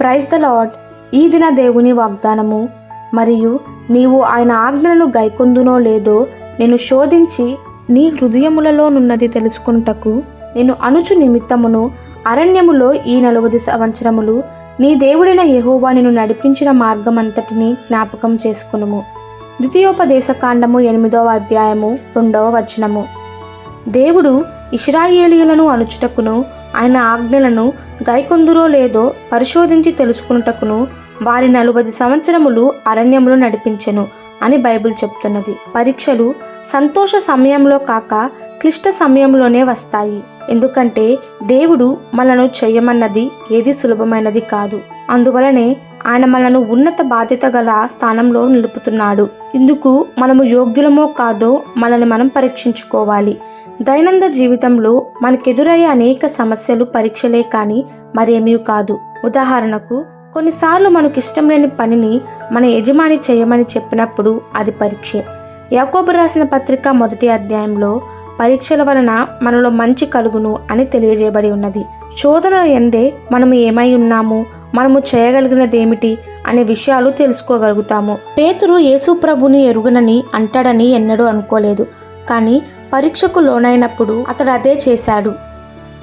Praise the lord ఈ దిన దేవుని వాగ్దానము. మరియు నీవు ఆయన ఆజ్ఞలను గైకొందునో లేదో నేను శోధించి నీ హృదయములలోనున్నది తెలుసుకొనుటకు నేను అనుచు నిమిత్తమును అరణ్యములో ఈ నలుగుది సంవత్సరములు నీ దేవుడైన యహోవా నిన్ను నడిపించిన మార్గమంతటిని జ్ఞాపకం చేసుకునుము. ద్వితీయోపదేశ కాండము ఎనిమిదవ అధ్యాయము రెండవ వచనము. దేవుడు ఇస్రాయేలీయులను అణుచుటకును ఆయన ఆజ్ఞలను గైకొందురో లేదో పరిశోధించి తెలుసుకున్నటకును వారి నలభై సంవత్సరములు అరణ్యములు నడిపించెను అని బైబిల్ చెప్తున్నది. పరీక్షలు సంతోష సమయంలో కాక క్లిష్ట సమయంలోనే వస్తాయి. ఎందుకంటే దేవుడు మనను చేయమన్నది ఏది సులభమైనది కాదు. అందువలనే ఆయన మనను ఉన్నత బాధ్యత గల స్థానంలో నిలుపుతున్నాడు. ఇందుకు మనము యోగ్యులమో కాదో మనల్ని మనం పరీక్షించుకోవాలి. దైనంద జీవితంలో మనకెదురయ్యే అనేక సమస్యలు పరీక్షలే కానీ మరేమీ కాదు. ఉదాహరణకు కొన్నిసార్లు మనకు ఇష్టం లేని పనిని మన యజమాని చేయమని చెప్పినప్పుడు అది పరీక్షే. యాకోబు రాసిన పత్రిక మొదటి అధ్యాయంలో పరీక్షల వలన మనలో మంచి కలుగును అని తెలియజేయబడి ఉన్నది. శోధనల ఎందే మనము ఏమై ఉన్నాము? మనము చేయగలిగినదేమిటి అనే విషయాలు తెలుసుకోగలుగుతాము. పేతురు యేసు ప్రభుని ఎరుగునని అంటాడని ఎన్నడూ అనుకోలేదు. కానీ పరీక్షకు లోనైనప్పుడు అతడు అదే చేశాడు.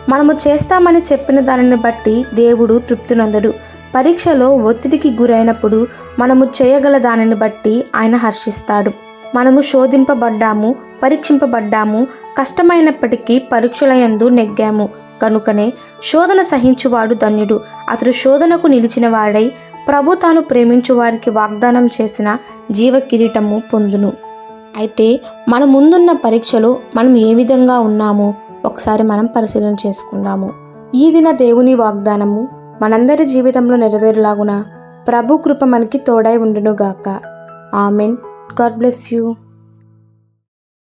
మనము చేస్తామని చెప్పిన దానిని బట్టి దేవుడు తృప్తినొందడు పరీక్షలో ఒత్తిడికి గురైనప్పుడు మనము చేయగల దానిని బట్టి ఆయన హర్షిస్తాడు. మనము శోధింపబడ్డాము పరీక్షింపబడ్డాము కష్టమైనప్పటికీ పరీక్షల యందు నెగ్గాము. కనుకనే శోధన సహించువాడు ధన్యుడు. అతడు శోధనకు నిలిచిన వాడై ప్రభు తాను ప్రేమించు వారికి వాగ్దానం చేసిన జీవ కిరీటము పొందును. అయితే మన ముందున్న పరీక్షలో మనం ఏ విధంగా ఉన్నామో ఒకసారి మనం పరిశీలన చేసుకుందాము. ఈ దిన దేవుని వాగ్దానము మనందరి జీవితంలో నెరవేరులాగున ప్రభు కృప మనకి తోడై ఉండునుగాక. ఆమెన్. God bless you.